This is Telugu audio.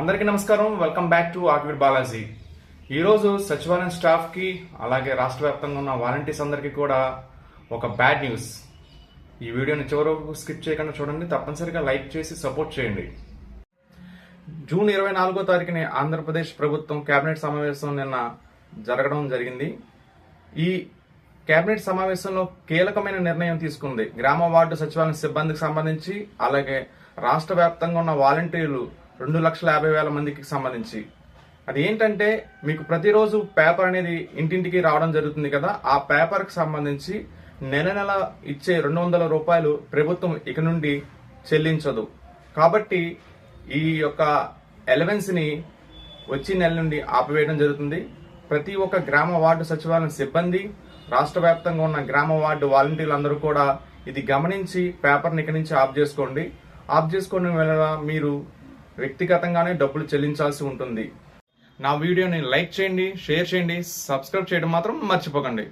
అందరికీ నమస్కారం. Welcome back to Akivid Balaji ఈరోజు సచివాలయం స్టాఫ్కి అలాగే రాష్ట్ర వ్యాప్తంగా ఉన్న వాలంటీర్స్ అందరికీ కూడా ఒక బ్యాడ్ న్యూస్ ఈ వీడియోని చివరకు స్కిప్ చేయకుండా చూడండి. తప్పనిసరిగా లైక్ చేసి సపోర్ట్ చేయండి. జూన్ ఇరవై నాలుగో తారీఖుని ఆంధ్రప్రదేశ్ ప్రభుత్వం కేబినెట్ సమావేశం నిన్న జరగడం జరిగింది. ఈ కేబినెట్ సమావేశంలో కీలకమైన నిర్ణయం తీసుకుంది. గ్రామ వార్డు సచివాలయం సిబ్బందికి సంబంధించి అలాగే రాష్ట్ర వ్యాప్తంగా ఉన్న వాలంటీర్లు రెండు లక్షల యాభై వేల మందికి సంబంధించి. అది ఏంటంటే మీకు ప్రతిరోజు పేపర్ అనేది ఇంటింటికి రావడం జరుగుతుంది కదా ఆ పేపర్కి సంబంధించి నెల నెల ఇచ్చే రెండు వందల రూపాయలు ప్రభుత్వం ఇక నుండి చెల్లించదు. కాబట్టి ఈ యొక్క ఎలవెన్స్ని వచ్చే నెల నుండి ఆపివేయడం జరుగుతుంది. ప్రతి ఒక్క గ్రామ వార్డు సచివాలయం సిబ్బంది రాష్ట్ర వ్యాప్తంగా ఉన్న గ్రామ వార్డు వాలంటీర్లు అందరూ కూడా ఇది గమనించి పేపర్ని ఇక్కడి నుంచి ఆఫ్ చేసుకోండి. ఆఫ్ చేసుకోవడం వల్ల మీరు వ్యక్తిగతంగానే డబ్బులు చెల్లించాల్సి ఉంటుంది. నా వీడియోని లైక్ చేయండి షేర్ చేయండి సబ్స్క్రైబ్ చేయడం మాత్రం మర్చిపోకండి.